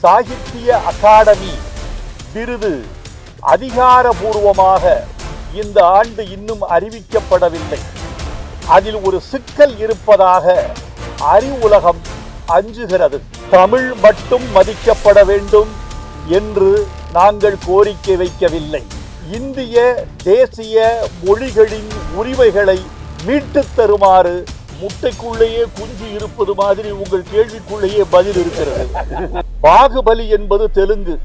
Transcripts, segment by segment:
சாகித்ய அகாடமி விருது அதிகாரபூர்வமாக இந்த ஆண்டு இன்னும் அறிவிக்கப்படவில்லை. அதில் ஒரு சிக்கல் இருப்பதாக அறிவுலகம் அஞ்சுகிறது. தமிழ் மட்டும் மதிக்கப்பட வேண்டும் என்று நாங்கள் கோரிக்கை வைக்கவில்லை. இந்திய தேசிய மொழிகளின் உரிமைகளை மீட்டுத் தருமாறு முட்டைக்குள்ளேயே குஞ்சு இருப்பது மாதிரி உங்கள் கேள்விக்குள்ளேயே பதில் இருக்கிறது. பாகுபலி என்பது தெலுங்கு.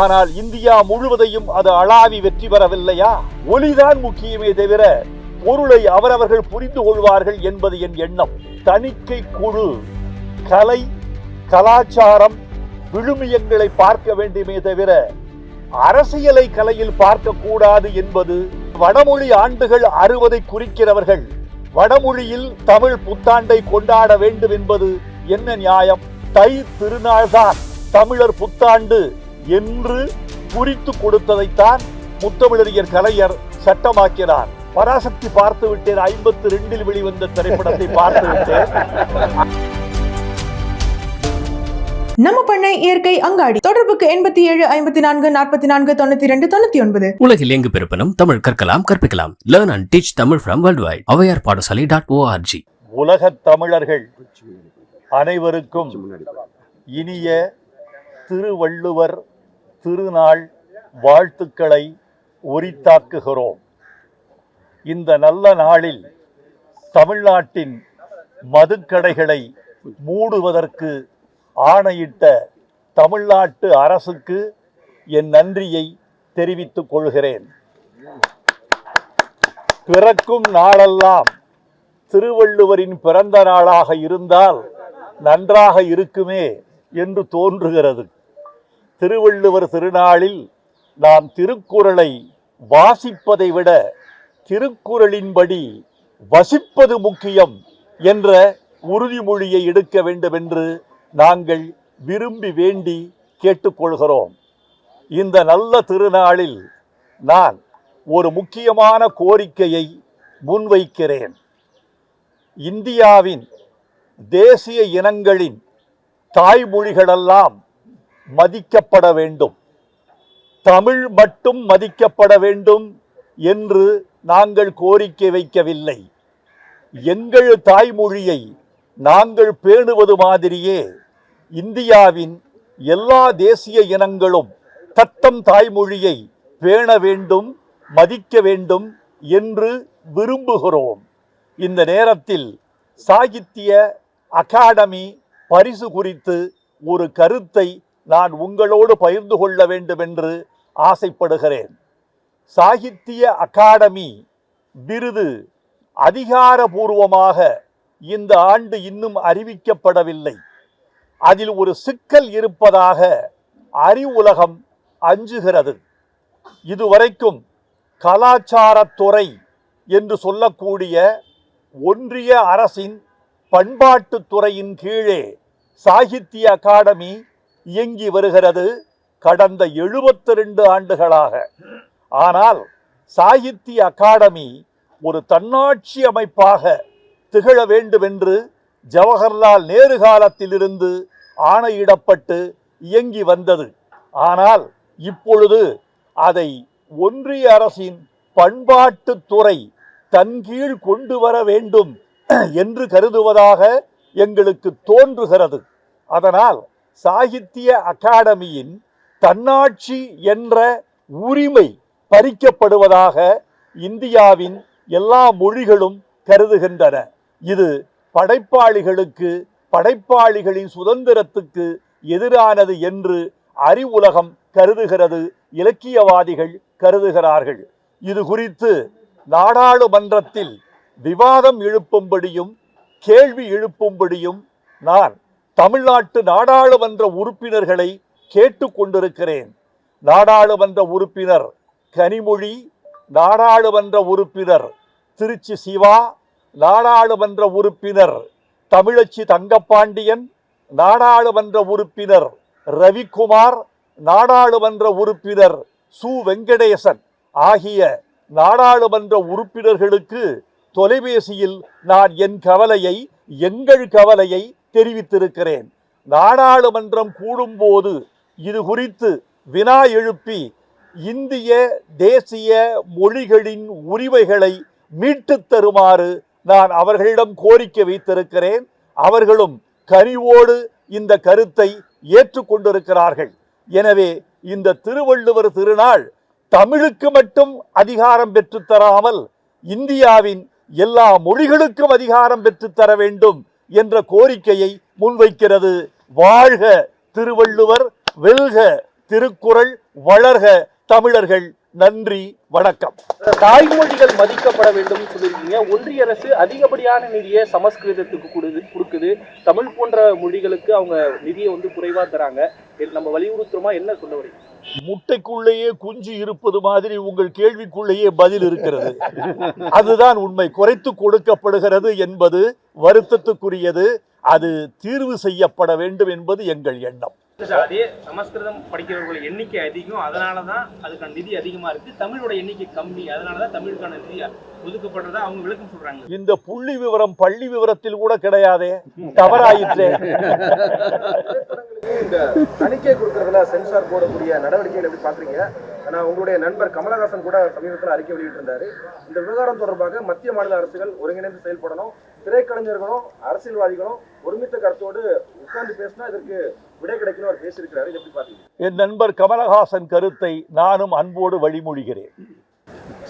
ஆனால் இந்தியா முழுவதையும் அது அளாவி வெற்றி பெறவில்லையா? ஒலிதான் முக்கியமே தவிர பொருளை அவரவர்கள் புரிந்து கொள்வார்கள் என்பது என் எண்ணம். தணிக்கை குழு கலை கலாச்சாரம் விழுமியங்களை பார்க்க வேண்டுமே தவிர அரசியலை கலையில் பார்க்க கூடாது என்பது வடமொழி ஆண்டுகள் அறுவதை குறிக்கிறவர்கள் வடமொழியில் தமிழ் புத்தாண்டை கொண்டாட வேண்டும் என்பது என்ன நியாயம்? தை திருநாள்தான் தமிழர் புத்தாண்டு என்று குறித்து கொடுத்ததைத்தான் முத்தமிழறிஞர் கலைஞர் சட்டமாக்கினார். பராசக்தி பார்த்து விட்டேன் ஐம்பத்தி ரெண்டில் வெளிவந்த திரைப்படத்தை பார்த்து விட்டேன் நம்ம பண்ணை இயற்கை அங்காடி. தொடர்புக்கு எண்பத்தி ஏழு ஐம்பத்தி நான்கு நாற்பத்தி நான்கு தொண்ணூத்தி ரெண்டு தொண்ணூத்தி ஒன்பது. உலகில் எங்கு பிறப்பினும் தமிழ் கற்கலாம் கற்பிக்கலாம். Learn and teach Tamil from world wide Avvaiyar Padasalai dot ORG உலகத் தமிழர்கள் அனைவருக்கும் இனிய திருவள்ளுவர் திருநாள் வாழ்த்துக்களை உரித்தாக்குகிறோம். இந்த நல்ல நாளில் தமிழ்நாட்டின் மதுக்கடைகளை மூடுவதற்கு ஆணையிட்ட தமிழ்நாட்டு அரசுக்கு என் நன்றியை தெரிவித்துக் கொள்கிறேன். பிறக்கும் நாளெல்லாம் திருவள்ளுவரின் பிறந்த நாளாக இருந்தால் நன்றாக இருக்குமே என்று தோன்றுகிறது. திருவள்ளுவர் திருநாளில் நாம் திருக்குறளை வாசிப்பதை விட திருக்குறளின்படி வசிப்பது முக்கியம் என்ற உறுதிமொழியை எடுக்க வேண்டும் என்று நாங்கள் விரும்பி வேண்டி கேட்டுக்கொள்கிறோம். இந்த நல்ல திருநாளில் நான் ஒரு முக்கியமான கோரிக்கையை முன்வைக்கிறேன். இந்தியாவின் தேசிய இனங்களின் தாய்மொழிகளெல்லாம் மதிக்கப்பட வேண்டும். தமிழ் மட்டும் மதிக்கப்பட வேண்டும் என்று நாங்கள் கோரிக்கை வைக்கவில்லை. எங்கள் தாய்மொழியை நாங்கள் பேணுவது மாதிரியே இந்தியாவின் எல்லா தேசிய இனங்களும் தத்தம் தாய்மொழியை பேண வேண்டும் மதிக்க வேண்டும் என்று விரும்புகிறோம். இந்த நேரத்தில் சாகித்ய அகாடமி பரிசு குறித்து ஒரு கருத்தை நான் உங்களோடு பகிர்ந்து கொள்ள வேண்டும் என்று ஆசைப்படுகிறேன். சாகித்ய அகாடமி விருது அதிகாரபூர்வமாக இந்த ஆண்டு இன்னும் அறிவிக்கப்படவில்லை. அதில் ஒரு சிக்கல் இருப்பதாக அறிவுலகம் அஞ்சுகிறது. இதுவரைக்கும் கலாச்சாரத்துறை என்று சொல்லக்கூடிய ஒன்றிய அரசின் பண்பாட்டுத்துறையின் கீழே சாகித்ய அகாடமி இயங்கி வருகிறது கடந்த 72 ரெண்டு ஆண்டுகளாக. ஆனால் சாகித்ய அகாடமி ஒரு தன்னாட்சி அமைப்பாக திகழ வேண்டுமென்று ஜவஹர்லால் நேரு காலத்திலிருந்து ஆணையிடப்பட்டு இயங்கி வந்தது. ஆனால் இப்பொழுது அதை ஒன்றிய அரசின் பண்பாட்டுத்துறை தன் கீழ் கொண்டு வர வேண்டும் என்று கருதுவதாக எங்களுக்கு தோன்றுகிறது. அதனால் சாகித்ய அகாடமியின் தன்னாட்சி என்ற உரிமை பறிக்கப்படுவதாக இந்தியாவின் எல்லா மொழிகளும் கருதுகின்றன. இது படைப்பாளிகளுக்கு படைப்பாளிகளின் சுதந்திரத்துக்கு எதிரானது என்று அறிவுலகம் கருதுகிறது இலக்கியவாதிகள் கருதுகிறார்கள். இது குறித்து நாடாளுமன்றத்தில் விவாதம் எழுப்பும்படியும் கேள்வி எழுப்பும்படியும் நான் தமிழ்நாட்டு நாடாளுமன்ற உறுப்பினர்களை கேட்டுக்கொண்டிருக்கிறேன் நாடாளுமன்ற உறுப்பினர் கனிமொழி நாடாளுமன்ற உறுப்பினர் திருச்சி சிவா நாடாளுமன்ற உறுப்பினர் தமிழச்சி தங்கப்பாண்டியன் நாடாளுமன்ற உறுப்பினர் ரவிக்குமார் நாடாளுமன்ற உறுப்பினர் சு. வெங்கடேசன் ஆகிய நாடாளுமன்ற உறுப்பினர்களுக்கு தொலைபேசியில் நான் என் கவலையை எங்கள் கவலையை தெரிவித்திருக்கிறேன். நாடாளுமன்றம் கூடும்போது இது குறித்து வினா எழுப்பி இந்திய தேசிய மொழிகளின் உரிமைகளை மீட்டுத் தருமாறு நான் அவர்களிடம் கோரிக்கை வைத்திருக்கிறேன். அவர்களும் கனிவோடு இந்த கருத்தை ஏற்றுக்கொண்டிருக்கிறார்கள். எனவே இந்த திருவள்ளுவர் திருநாள் தமிழுக்கு மட்டும் அதிகாரம் பெற்றுத்தராமல் இந்தியாவின் எல்லா மொழிகளுக்கும் அதிகாரம் பெற்றுத்தர வேண்டும் என்ற கோரிக்கையை முன்வைக்கிறது. வாழ்க திருவள்ளுவர் வெல்க திருக்குறள் வளர்க தமிழர்கள். நன்றி வணக்கம். தாய்மொழிகள் மதிக்கப்பட வேண்டும் சொல்லியிருக்கீங்க. ஒன்றிய அரசு அதிகப்படியான நிதியை சமஸ்கிருதத்துக்கு கொடுது கொடுக்குது. தமிழ் போன்ற மொழிகளுக்கு அவங்க நிதியை வந்து குறைவா தராங்க. நம்ம வலியுறுத்துறோமா? என்ன சொல்ல வரீங்க? முட்டைக்குள்ளேயே குஞ்சு இருப்பது மாதிரி உங்கள் கேள்விக்குள்ளேயே பதில் இருக்கிறது. அதுதான் உண்மை. குறைத்து கொடுக்கப்படுகிறது என்பது வருத்தத்துக்குரியது. அது தீர்வு செய்யப்பட வேண்டும் என்பது எங்கள் எண்ணம். அதே சமஸ்கிருதம் படிக்கிறவர்கள் எண்ணிக்கை அதிகம். அதனால தான் அதுக்கான நிதி அதிகமா இருக்கு. தமிழோட எண்ணிக்கை கம்மி. அதனால தான் தமிழுக்கான நிதி ஒதுக்கப்படுறதா அவங்க விளக்கம் சொல்றாங்க. இந்த புள்ளி விவரம் பள்ளி விவரத்தில் கூட கிடையாதே. தவறாயிற்றே. இந்த தணிக்கை கொடுக்கறதுல சென்சார் போடக்கூடிய நடவடிக்கைகள் எப்படி பாக்குறீங்க ஆனா உங்களுடைய நண்பர் கமலஹாசன் கூட சமீபத்தில் அறிக்கை வெளியிட்டிருந்தாரு. இந்த விவகாரம் தொடர்பாக மத்திய மாநில அரசுகள் ஒருங்கிணைந்து செயல்படணும். திரைக்கலைஞர்களும் அரசியல்வாதிகளும் ஒருமித்த கருத்தோடு உட்கார்ந்து பேசினா இதற்கு விடை கிடைக்கணும் அவர் பேசியிருக்கிறாரு. எப்படி பாத்தீங்க என் நண்பர் கமலஹாசன் கருத்தை நானும் அன்போடு வழிமொழிகிறேன்.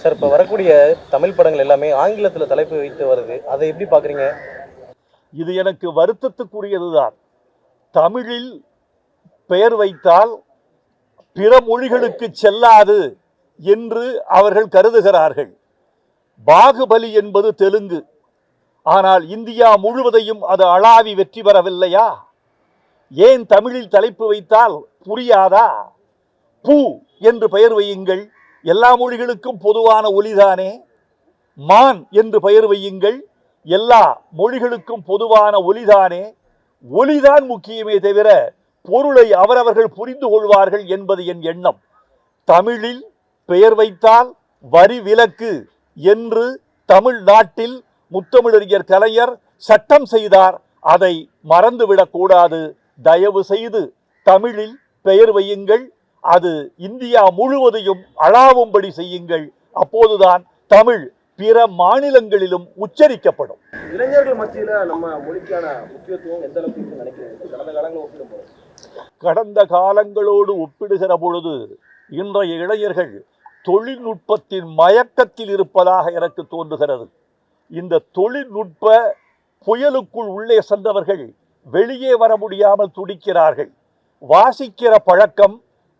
சார் இப்போ வரக்கூடிய தமிழ் படங்கள் எல்லாமே ஆங்கிலத்தில் தலைப்பு வைத்து வருது. அதை எப்படி பார்க்குறீங்க? இது எனக்கு வருத்தத்துக்குரியதுதான். தமிழில் பெயர் வைத்தால் பிற மொழிகளுக்கு செல்லாது என்று அவர்கள் கருதுகிறார்கள். பாகுபலி என்பது தெலுங்கு. ஆனால் இந்தியா முழுவதையும் அது அளாவி வெற்றி பெறவில்லையா? ஏன் தமிழில் தலைப்பு வைத்தால் புரியாதா? பூ என்று பெயர் வையுங்கள். எல்லா மொழிகளுக்கும் பொதுவான ஒலிதானே? மான் என்று பெயர் வையுங்கள். எல்லா மொழிகளுக்கும் பொதுவான ஒலிதானே? ஒலிதான் முக்கியமே தவிர பொருளை அவரவர்கள் புரிந்து கொள்வார்கள் என்பது என் எண்ணம். தமிழில் பெயர் வைத்தால் வரி விலக்கு என்று தமிழ்நாட்டில் முத்தமிழறிஞர் கலைஞர் சட்டம் செய்தார். அதை மறந்துவிடக்கூடாது தயவு செய்து தமிழில் பெயர் வையுங்கள். அது இந்தியா முழுவதையும் அளாவும்படி செய்யுங்கள். அப்போதுதான் தமிழ் பிற மாநிலங்களிலும் உச்சரிக்கப்படும். இளைஞர்கள் மத்தியில நம்ம மொழிக்கான முக்கியத்துவம் எந்த அளவுக்கு நினைக்கிறீங்க? கடந்த காலங்களில் ஒப்பிடும்போது. கடந்த காலங்களோடு ஒப்பிடுகிற பொழுது இன்றைய இளைஞர்கள் தொழில்நுட்பத்தின் மயக்கத்தில் இருப்பதாக எனக்கு தோன்றுகிறது. இந்த தொழில்நுட்ப புயலுக்குள் உள்ளே சென்றவர்கள் வெளியே வர முடியாமல் துடிக்கிறார்கள். வாசிக்கிற பழக்கம்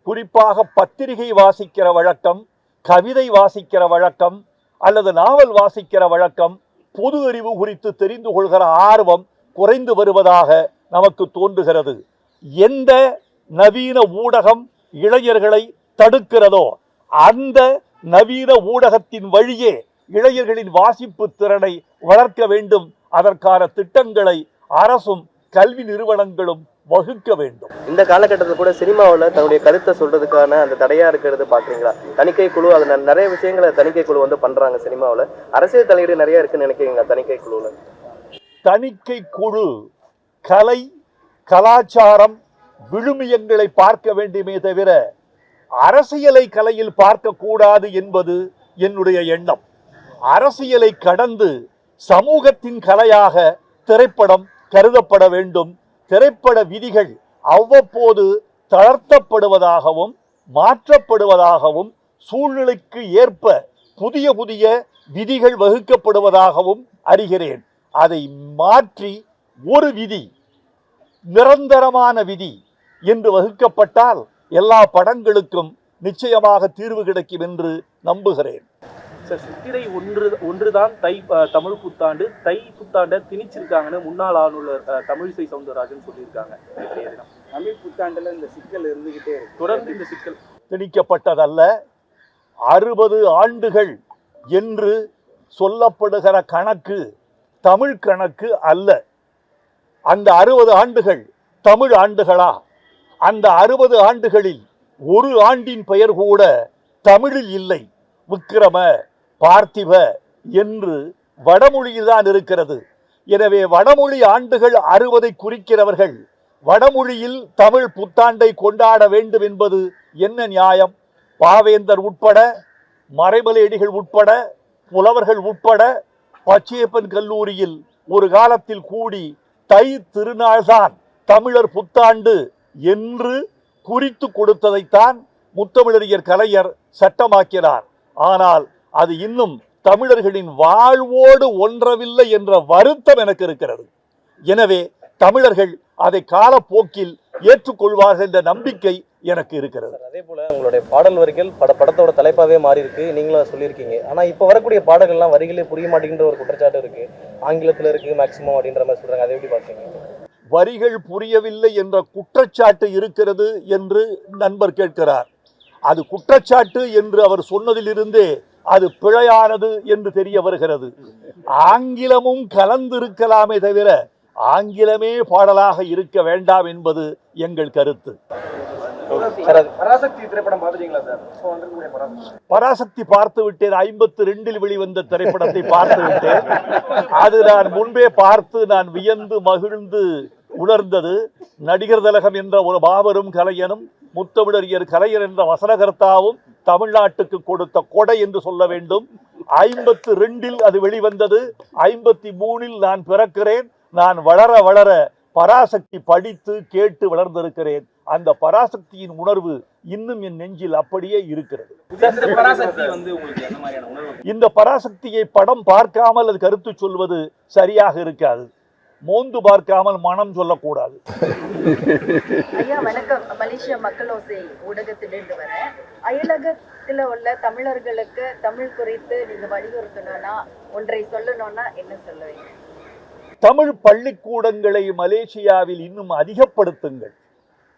குறிப்பாக பத்திரிகை வாசிக்கிற வழக்கம் கவிதை வாசிக்கிற வழக்கம் அல்லது நாவல் வாசிக்கிற வழக்கம் பொது அறிவு குறித்து தெரிந்து கொள்கிற ஆர்வம் குறைந்து வருவதாக நமக்கு தோன்றுகிறது. எந்த நவீன ஊடகம் இளைஞர்களை தடுக்கிறதோ அந்த நவீன ஊடகத்தின் வழியே இளைஞர்களின் வாசிப்பு திறனை வளர்க்க வேண்டும். அதற்கான திட்டங்களை அரசும் கல்வி நிறுவனங்களும் வகுக்க வேண்டும். இந்த காலகட்டத்தில் கூட சினிமாவில் தன்னுடைய கருத்தை சொல்றதுக்கான அந்த தடையா இருக்கிறது பார்க்குறீங்களா? தணிக்கை குழு அது ந- நிறைய விஷயங்களை தணிக்கை குழு வந்து பண்றாங்க சினிமாவில். அரசியல் தலையீடு நிறைய இருக்குன்னு நினைக்கிறீங்களா தணிக்கை குழுவில்? தணிக்கை குழு கலை கலாச்சாரம் விழுமியங்களை பார்க்க வேண்டுமே தவிர அரசியலை கலையில் பார்க்கக்கூடாது என்பது என்னுடைய எண்ணம். அரசியலை கடந்து சமூகத்தின் கலையாக திரைப்படம் கருதப்பட வேண்டும். திரைப்பட விதிகள் அவ்வப்போது தளர்த்தப்படுவதாகவும் மாற்றப்படுவதாகவும் சூழ்நிலைக்கு ஏற்ப புதிய புதிய விதிகள் வகுக்கப்படுவதாகவும் அறிகிறேன். அதை மாற்றி ஒரு விதி நிரந்தரமான விதி என்று வகுக்கப்பட்டால் எல்லா படங்களுக்கும் நிச்சயமாக தீர்வு கிடைக்கும் என்று நம்புகிறேன். சார் சித்திரை ஒன்று ஒன்றுதான் தை தமிழ் புத்தாண்டு. தை புத்தாண்டை திணிச்சிருக்காங்கன்னு முன்னாள் ஆளுநர் தமிழிசை சவுந்தரராஜன் சொல்லியிருக்காங்க. தமிழ் புத்தாண்டுல இந்த சிக்கல் இருந்துகிட்டே இருக்கு. தொடர்ந்து இந்த சிக்கல். திணிக்கப்பட்டதல்ல. அறுபது ஆண்டுகள் என்று சொல்லப்படுகிற கணக்கு தமிழ் கணக்கு அல்ல. அந்த அறுபது ஆண்டுகள் தமிழ் ஆண்டுகளா? அந்த அறுபது ஆண்டுகளில் ஒரு ஆண்டின் பெயர் கூட தமிழில் இல்லை. விக்கிரம பார்த்திப என்று வடமொழியில்தான் இருக்கிறது. எனவே வடமொழி ஆண்டுகள் அறுபதை குறிக்கிறவர்கள் வடமொழியில் தமிழ் புத்தாண்டை கொண்டாட வேண்டும் என்பது என்ன நியாயம்? பாவேந்தர் உட்பட மறைமலையடிகள் உட்பட புலவர்கள் உட்பட பச்சையப்பன் கல்லூரியில் ஒரு காலத்தில் கூடி தை திருநாள்தான் தமிழர் புத்தாண்டு என்று குறித்து கொடுத்ததைத்தான் முத்தமிழறிஞர் கலைஞர் சட்டமாக்கினார். ஆனால் அது இன்னும் தமிழர்களின் வாழ்வோடு ஒன்றவில்லை என்ற வருத்தம் எனக்கு இருக்கிறது. எனவே தமிழர்கள் அதை காலப்போக்கில் ஏற்றுக்கொள்வார்கள் என்ற நம்பிக்கை எனக்கு இருக்கிறது. அதே போல உங்களுடைய பாடல் வரிகள் பட படத்தோட தலைப்பாவே மாறி இருக்கு நீங்களும் சொல்லியிருக்கீங்க. ஆனா இப்ப வரக்கூடிய பாடல்கள்லாம் வரிகளே புரிய மாட்டேங்கிற ஒரு குற்றச்சாட்டு இருக்கு. ஆங்கிலத்துல இருக்கு மேக்சிமம் அப்படின்ற மாதிரி சொல்றாங்க. அதை எப்படி பாக்குறீங்க வரிகள் புரியவில்லை என்ற குற்றச்சாட்டு இருக்கிறது என்று நண்பர் கேட்கிறார். அது குற்றச்சாட்டு என்று அவர் சொன்னதிலிருந்தே அது பிழையானது என்று தெரிய வருகிறது. ஆங்கிலமும் கலந்திருக்கலாமே தவிர ஆங்கிலமே பாடலாக இருக்க வேண்டாம் என்பது எங்கள் கருத்து. பராசக்தி. திரைப்படம் பார்த்துட்டீங்களா சார்? இப்போ வந்திருக்கக்கூடிய பராசக்தி. பராசக்தி பார்த்து விட்டேன். ஐம்பத்தி ரெண்டில் வெளிவந்த திரைப்படத்தை பார்த்து விட்டேன். அது நான் முன்பே பார்த்து நான் வியந்து மகிழ்ந்து உணர்ந்தது. நடிகர் திலகம் என்ற ஒரு மாபெரும் கலைஞனும் முத்தமிழறிஞர் கலைஞர் என்ற வசனகர்த்தாவும் தமிழ்நாட்டுக்கு கொடுத்த கொடை என்று சொல்ல வேண்டும். ஐம்பத்து ரெண்டில் அது வெளிவந்தது. ஐம்பத்தி மூணில் நான் பிறக்கிறேன். நான் வளர வளர பராசக்தி படித்து கேட்டு வளர்ந்திருக்கிறேன். அந்த பராசக்தியின் உணர்வு இன்னும் என் நெஞ்சில் அப்படியே இருக்கிறது. இந்த பராசக்தி வந்து உங்களுக்கு என்ன மாதிரியான உணர்வு? இந்த பராசக்தியை படம் பார்க்காமல் அது கருத்து சொல்வது சரியாக இருக்காது. மோந்து பார்க்காமல் மனம் சொல்லக்கூடாது. ஐயா வணக்கம். மலேசியா மக்களோசை ஊடகத்திலிருந்து வரேன். அயலகத்துல உள்ள தமிழர்களுக்கு தமிழ் குறித்து நீங்க வலியுறுத்தணும்னா ஒன்றை சொல்லணும்னா என்ன சொல்லுவீங்க? தமிழ் பள்ளிக்கூடங்களை மலேசியாவில் இன்னும் அதிகப்படுத்துங்கள்.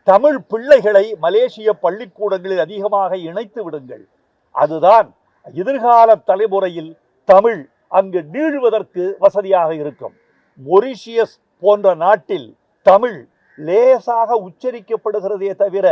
தமிழ் பிள்ளைகளை மலேசிய பள்ளிக்கூடங்களில் அதிகமாக இணைத்து விடுங்கள். அதுதான் எதிர்கால தலைமுறையில் தமிழ் அங்கு நீழுவதற்கு வசதியாக இருக்கும். மொரிஷியஸ் போன்ற நாட்டில் தமிழ் லேசாக உச்சரிக்கப்படுகிறதே தவிர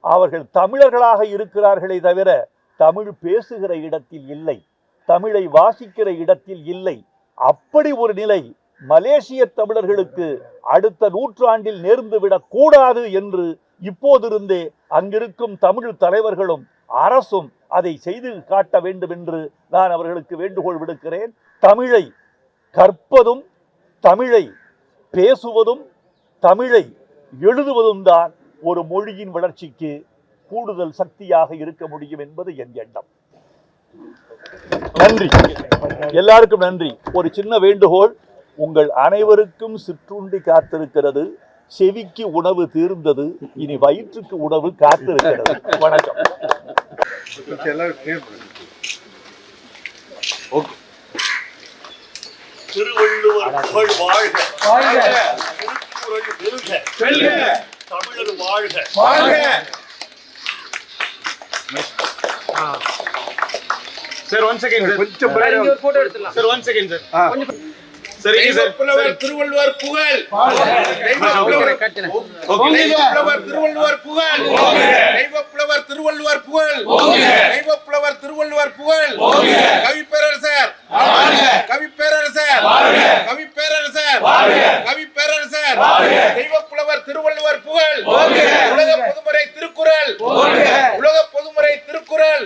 அவர்கள் தமிழர்களாக இருக்கிறார்களே தவிர தமிழ் பேசுகிற இடத்தில் இல்லை. தமிழை வாசிக்கிற இடத்தில் இல்லை. அப்படி ஒரு நிலை மலேசிய தமிழர்களுக்கு அடுத்த நூற்றாண்டில் நேர்ந்துவிடக் கூடாது என்று இப்போதிருந்தே அங்கிருக்கும் தமிழ் தலைவர்களும் அரசும் அதை செய்து காட்ட வேண்டும் என்று நான் அவர்களுக்கு வேண்டுகோள் விடுக்கிறேன். தமிழை கற்பதும் தமிழை பேசுவதும் தமிழை எழுதுவதும் தான் ஒரு மொழியின் வளர்ச்சிக்கு கூடுதல் சக்தியாக இருக்க முடியும் என்பது என் எண்ணம். நன்றி. எல்லாருக்கும் நன்றி. ஒரு சின்ன வேண்டுகோள். உங்கள் அனைவருக்கும் சிற்றுண்டி காத்திருக்கிறது. செவிக்கு உணவு தீர்ந்தது. இனி வயிற்றுக்கு உணவு காத்திருக்கிறது. வணக்கம். திருவள்ளுவர் புகழ் வாழ்க. வெல்க தமிழர் வாழ்க. சார் ஒன் செகண்ட் சார் கொஞ்சம் சார் ஒன் செகண்ட் சார் சரிங்க சார். புலவர் திருவள்ளுவர் புகழ். புலவர் திருவள்ளுவர் புகழ். தெய்வ புலவர் திருவள்ளுவர் புகழ். தெய்வ புலவர் திருவள்ளுவர் புகழ். கவி பேரரசர் கவி பேரரசர் கவி பேரரசர் கவி பேரரசர் தெய்வ புலவர் திருவள்ளுவர் புகழ். உலக பொதுமறை திருக்குறள். உலக பொதுமறை திருக்குறள்.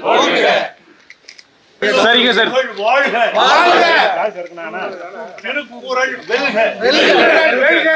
சரிங்க சார். வாழ்க வாழ்க திருக்குறள். வெல்க. வெல்க. வெல்க.